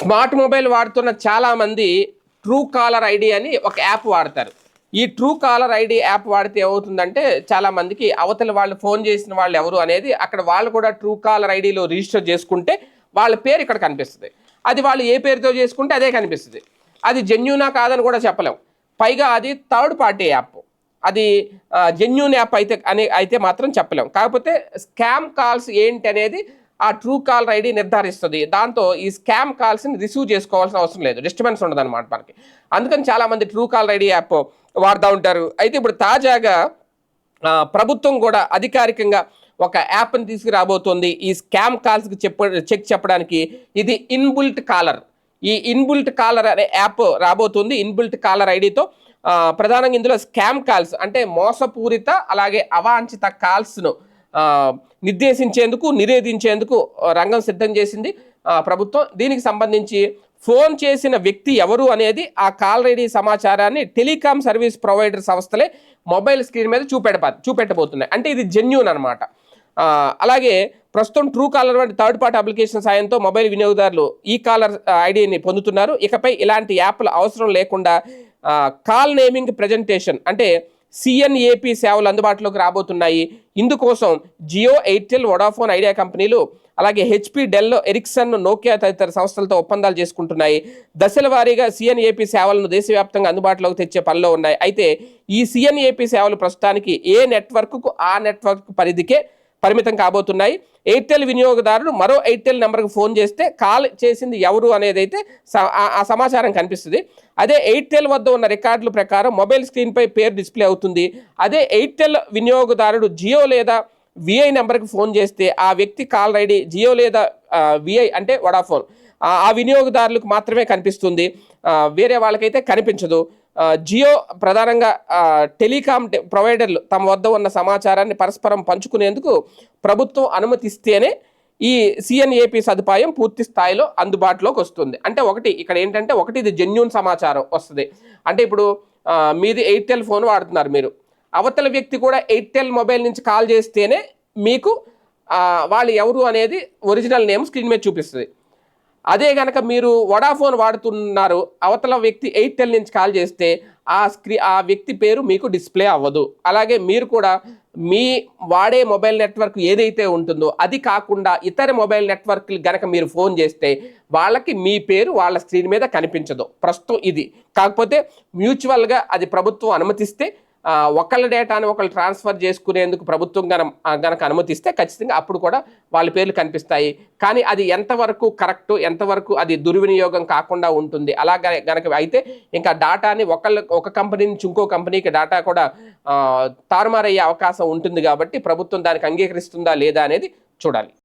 Smart mobile వాడుతున్న చాలామంది true caller ID అని ఒక యాప్ వాడతారు. ఈ ట్రూ కాలర్ ఐడి యాప్ వాడితే ఏమవుతుందంటే చాలామందికి అవతల వాళ్ళు ఫోన్ చేసిన వాళ్ళు ఎవరు అనేది అక్కడ వాళ్ళు కూడా ట్రూ కాలర్ ఐడిలో రిజిస్టర్ చేసుకుంటే వాళ్ళ పేరు ఇక్కడ కనిపిస్తుంది. అది వాళ్ళు ఏ పేరుతో చేసుకుంటే అదే కనిపిస్తుంది. అది జెన్యునా కాదని కూడా చెప్పలేం. పైగా అది థర్డ్ పార్టీ యాప్. అది జెన్యున్ యాప్ అయితే అని అయితే మాత్రం చెప్పలేం. కాకపోతే స్కామ్ కాల్స్ ఏంటి అనేది ఆ ట్రూ కాల్ ఐడి నిర్ధారిస్తుంది. దాంతో ఈ స్కామ్ కాల్స్ని రిసీవ్ చేసుకోవాల్సిన అవసరం లేదు. డిస్టర్బెన్స్ ఉండదు అనమాట మనకి. అందుకని చాలామంది ట్రూ కాల్ ఐడి యాప్ వాడుతూ ఉంటారు. అయితే ఇప్పుడు తాజాగా ప్రభుత్వం కూడా అధికారికంగా ఒక యాప్ని తీసుకురాబోతోంది. ఈ స్కామ్ కాల్స్కి చెప్ప చెక్ చెప్పడానికి. ఇది ఇన్బుల్ట్ కాలర్. ఈ ఇన్బుల్ట్ కాలర్ అనే యాప్ రాబోతుంది. ఇన్బుల్ట్ కాలర్ ఐడితో ప్రధానంగా ఇందులో స్కామ్ కాల్స్ అంటే మోసపూరిత అలాగే అవాంఛిత కాల్స్ను నిర్దేశించేందుకు నిరేధించేందుకు రంగం సిద్ధం చేసింది. ప్రభుత్వం దీనికి సంబంధించి ఫోన్ చేసిన వ్యక్తి ఎవరు అనేది ఆ కాల్ రెడీ సమాచారాన్ని టెలికాం సర్వీస్ ప్రొవైడర్ సంస్థలే మొబైల్ స్క్రీన్ మీద చూపెట్ట చూపెట్టబోతున్నాయి. అంటే ఇది జెన్యున్ అనమాట అలాగే ప్రస్తుతం ట్రూ కాలర్ వంటి థర్డ్ పార్టీ అప్లికేషన్ సాయంతో మొబైల్ వినియోగదారులు ఈ కాలర్ ఐడిని పొందుతున్నారు. ఇకపై ఇలాంటి యాప్ల అవసరం లేకుండా కాల్ నేమింగ్ ప్రజెంటేషన్ అంటే సిఎన్ఏపీ సేవలు అందుబాటులోకి రాబోతున్నాయి. ఇందుకోసం జియో ఎయిర్టెల్ వొడాఫోన్ ఐడియా కంపెనీలు అలాగే హెచ్పి డెల్ ఎరిక్సన్ నోకియా తదితర సంస్థలతో ఒప్పందాలు చేసుకుంటున్నాయి. దశల వారీగా సిఎన్ఏపీ సేవలను దేశవ్యాప్తంగా అందుబాటులోకి తెచ్చే పనిలో ఉన్నాయి. అయితే ఈ సిఎన్ఏపీ సేవలు ప్రస్తుతానికి ఏ నెట్వర్క్కు ఆ నెట్వర్క్ పరిధికే పరిమితం కాబోతున్నాయి. ఎయిర్టెల్ వినియోగదారుడు మరో ఎయిర్టెల్ నెంబర్కి ఫోన్ చేస్తే కాల్ చేసింది ఎవరు అనేది అయితే స- ఆ- సమాచారం కనిపిస్తుంది. అదే ఎయిర్టెల్ వద్ద ఉన్న రికార్డుల ప్రకారం మొబైల్ స్క్రీన్పై పేరు డిస్ప్లే అవుతుంది. అదే ఎయిర్టెల్ వినియోగదారుడు జియో లేదా విఐ నెంబర్కి ఫోన్ చేస్తే ఆ వ్యక్తి కాల్ ఐడి జియో లేదా విఐ అంటే వడాఫోన్. ఆ వినియోగదారులకు మాత్రమే కనిపిస్తుంది. వేరే వాళ్ళకైతే కనిపించదు. జియో ప్రధానంగా టెలికాం టె- ప్రొవైడర్లు తమ వద్ద ఉన్న సమాచారాన్ని పరస్పరం పంచుకునేందుకు ప్రభుత్వం అనుమతిస్తేనే ఈ సిఎన్ఏపి సదుపాయం పూర్తి స్థాయిలో అందుబాటులోకి వస్తుంది. అంటే ఒకటి ఇక్కడ ఏంటంటే ఒకటి ఇది జెన్యున్ సమాచారం వస్తుంది. అంటే ఇప్పుడు మీది ఎయిర్టెల్ ఫోన్ వాడుతున్నారు మీరు. అవతల వ్యక్తి కూడా ఎయిర్టెల్ మొబైల్ నుంచి కాల్ చేస్తేనే మీకు వాళ్ళు ఎవరు అనేది ఒరిజినల్ నేమ్ స్క్రీన్ మీద చూపిస్తుంది. అదే కనుక మీరు వడాఫోన్ వాడుతున్నారు అవతల వ్యక్తి ఎయిర్టెల్ నుంచి కాల్ చేస్తే ఆ స్క్రీ ఆ వ్యక్తి పేరు మీకు డిస్ప్లే అవ్వదు. అలాగే మీరు కూడా మీ వాడే మొబైల్ నెట్వర్క్ ఏదైతే ఉంటుందో అది కాకుండా ఇతర మొబైల్ నెట్వర్క్లు గనక మీరు ఫోన్ చేస్తే వాళ్ళకి మీ పేరు వాళ్ళ స్క్రీన్ మీద కనిపించదు. ప్రస్తుతం ఇది. కాకపోతే మ్యూచువల్గా అది ప్రభుత్వం అనుమతిస్తే ఒకళ్ళ డేటాను ఒకళ్ళు ట్రాన్స్ఫర్ చేసుకునేందుకు ప్రభుత్వం గన గనక అనుమతిస్తే ఖచ్చితంగా అప్పుడు కూడా వాళ్ళ పేర్లు కనిపిస్తాయి. కానీ అది ఎంతవరకు కరెక్ట్ ఎంతవరకు అది దుర్వినియోగం కాకుండా ఉంటుంది. అలా గనక అయితే ఇంకా డాటాని ఒకళ్ళ ఒక కంపెనీ నుంచి ఇంకో కంపెనీకి డాటా కూడా తారుమారయ్యే అవకాశం ఉంటుంది కాబట్టి ప్రభుత్వం దానికి అంగీకరిస్తుందా లేదా అనేది చూడాలి.